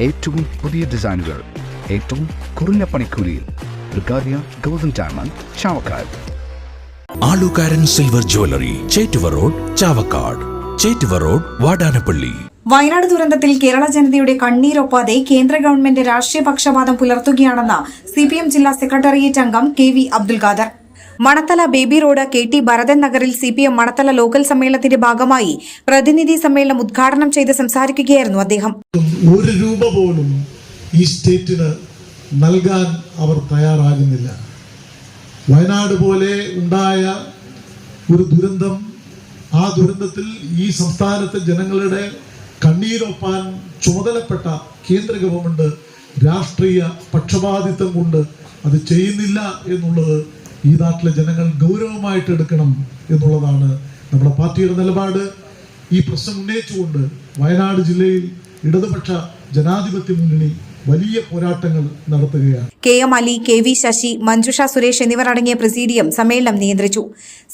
ഏറ്റവും പുതിയ ഡിസൈനുകൾ ഏറ്റവും കുറഞ്ഞ പണിക്കൂലിയിൽ ബ്രിഗാദിയ golden diamond Chavakkad. Alukkaran silver jewellery Chettuva road Chavakkad. Chettuva road Vadanappally. Wayanad ദുരന്തത്തിൽ കേരള ജനതയുടെ കണ്ണീരൊപ്പാതെ കേന്ദ്ര ഗവൺമെന്റ് രാഷ്ട്രീയ പക്ഷപാതം പുലർത്തുകയാണെന്ന് സി പി എം ജില്ലാ സെക്രട്ടേറിയറ്റ് അംഗം K V Abdul Khader. Manathala baby road K T Bharathan നഗറിൽ C P M Manathala local സമ്മേളനത്തിന്റെ ഭാഗമായി പ്രതിനിധി സമ്മേളനം ഉദ്ഘാടനം ചെയ്ത് സംസാരിക്കുകയായിരുന്നു അദ്ദേഹം. ഒരു രൂപ പോലും ഈ സ്റ്റേറ്റിന് നൽകാൻ അവർ തയ്യാറാകുന്നില്ല. വയനാട് പോലെ ഉണ്ടായ ഒരു ദുരന്തം ആ ദുരന്തത്തിൽ ഈ സംസ്ഥാനത്തെ ജനങ്ങളുടെ കണ്ണീരൊപ്പാൻ ചുമതലപ്പെട്ട കേന്ദ്ര ഗവൺമെന്റ് രാഷ്ട്രീയ പക്ഷപാതിത്വം കൊണ്ട് അത് ചെയ്യുന്നില്ല എന്നുള്ളത് ഈ നാട്ടിലെ ജനങ്ങൾ ഗൗരവമായിട്ട് എടുക്കണം എന്നുള്ളതാണ് നമ്മുടെ പാർട്ടിയുടെ നിലപാട്. ഈ പ്രശ്നം ഉന്നയിച്ചുകൊണ്ട് വയനാട് ജില്ലയിൽ ഇടതുപക്ഷ ജനാധിപത്യ മുന്നണി വലിയ പോരാട്ടങ്ങൾ നടത്തുകയാണ്. K M Ali K V Sasi Manjusha Suresh എന്നിവർ അടങ്ങിയ പ്രസീഡിയം സമ്മേളനം നിയന്ത്രിച്ചു.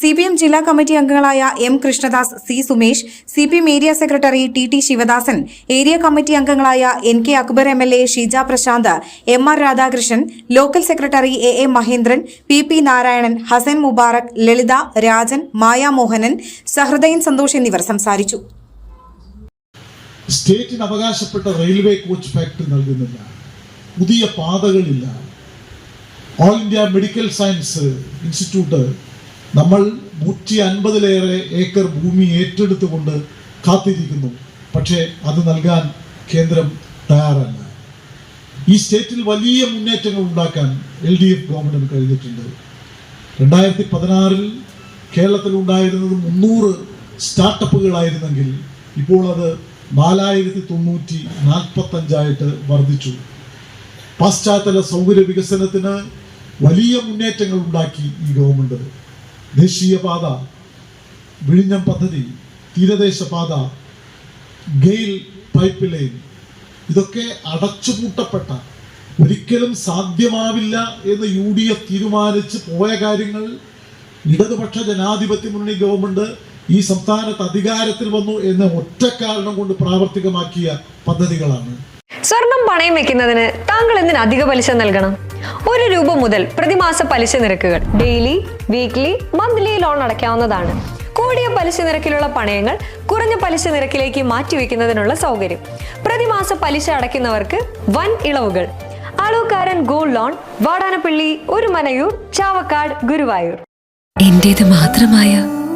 സി പി എം ജില്ലാ കമ്മിറ്റി അംഗങ്ങളായ M Krishnadas C Sumesh C P M area secretary T T Sivadasan area committee അംഗങ്ങളായ N K Akbar M L A Sheeja Prashanth M R Radhakrishnan local secretary A A Mahendran P P Narayanan Hassan Mubarak Lalitha Rajan Mayamohanan Sahridayan Santhosh എന്നിവർ സംസാരിച്ചു. സ്റ്റേറ്റിന് അവകാശപ്പെട്ട railway coach factory നൽകുന്നില്ല. പുതിയ പാതകളില്ല. All India medical science institute നമ്മൾ നൂറ്റി അൻപതിലേറെ acre ഭൂമി ഏറ്റെടുത്തുകൊണ്ട് കാത്തിരിക്കുന്നു. പക്ഷേ അത് നൽകാൻ കേന്ദ്രം തയ്യാറല്ല. ഈ സ്റ്റേറ്റിൽ വലിയ മുന്നേറ്റങ്ങൾ ഉണ്ടാക്കാൻ എൽ ഡി എഫ് ഗവൺമെന്റിന് കഴിഞ്ഞിട്ടുണ്ട്. രണ്ടായിരത്തി പതിനാറിൽ കേരളത്തിൽ ഉണ്ടായിരുന്നത് മുന്നൂറ് സ്റ്റാർട്ടപ്പുകളായിരുന്നെങ്കിൽ ഇപ്പോൾ അത് നാലായിരത്തി തൊണ്ണൂറ്റി നാൽപ്പത്തഞ്ചായിട്ട് വർദ്ധിച്ചു. പാശ്ചാത്തല സൗകര്യ വികസനത്തിന് വലിയ മുന്നേറ്റങ്ങൾ ഉണ്ടാക്കി ഈ ഗവൺമെന്റ്. ദേശീയപാത വിഴിഞ്ഞം പദ്ധതി തീരദേശ പാത ഗെയിൽ പൈപ്പ് ലൈൻ ഇതൊക്കെ അടച്ചുപൂട്ടപ്പെട്ട ഒരിക്കലും സാധ്യമാവില്ല എന്ന് യു ഡി എഫ് തീരുമാനിച്ച് പോയ കാര്യങ്ങൾ ഇടതുപക്ഷ ജനാധിപത്യ മുന്നണി ഗവൺമെന്റ് ഈ സംസ്ഥാനത്ത് അധികാരത്തിൽ വന്നു എന്ന ഒറ്റ കാരണം കൊണ്ട് പ്രാവർത്തികമാക്കിയ പദ്ധതികളാണ്. സ്വർണം പണയം വെക്കുന്നതിന് താങ്കൾ എന്തിന് അധിക പലിശ നൽകണം? ഒരു രൂപ മുതൽ പ്രതിമാസ പലിശ നിരക്കുകൾ ഡെയിലി വീക്ക്ലി മന്ത്ലി ലോൺ അടയ്ക്കാവുന്നതാണ്. കൂടിയ പലിശ നിരക്കിലുള്ള പണയങ്ങൾ കുറഞ്ഞ പലിശ നിരക്കിലേക്ക് മാറ്റിവെക്കുന്നതിനുള്ള സൗകര്യം. പ്രതിമാസ പലിശ അടയ്ക്കുന്നവർക്ക് വൻ ഇളവുകൾ. അളവുകാരൻ ഗോൾഡ് ലോൺ വാടാനപ്പള്ളി ഒരു മനയൂർ ചാവക്കാട് ഗുരുവായൂർ. എന്റേത് മാത്രമായ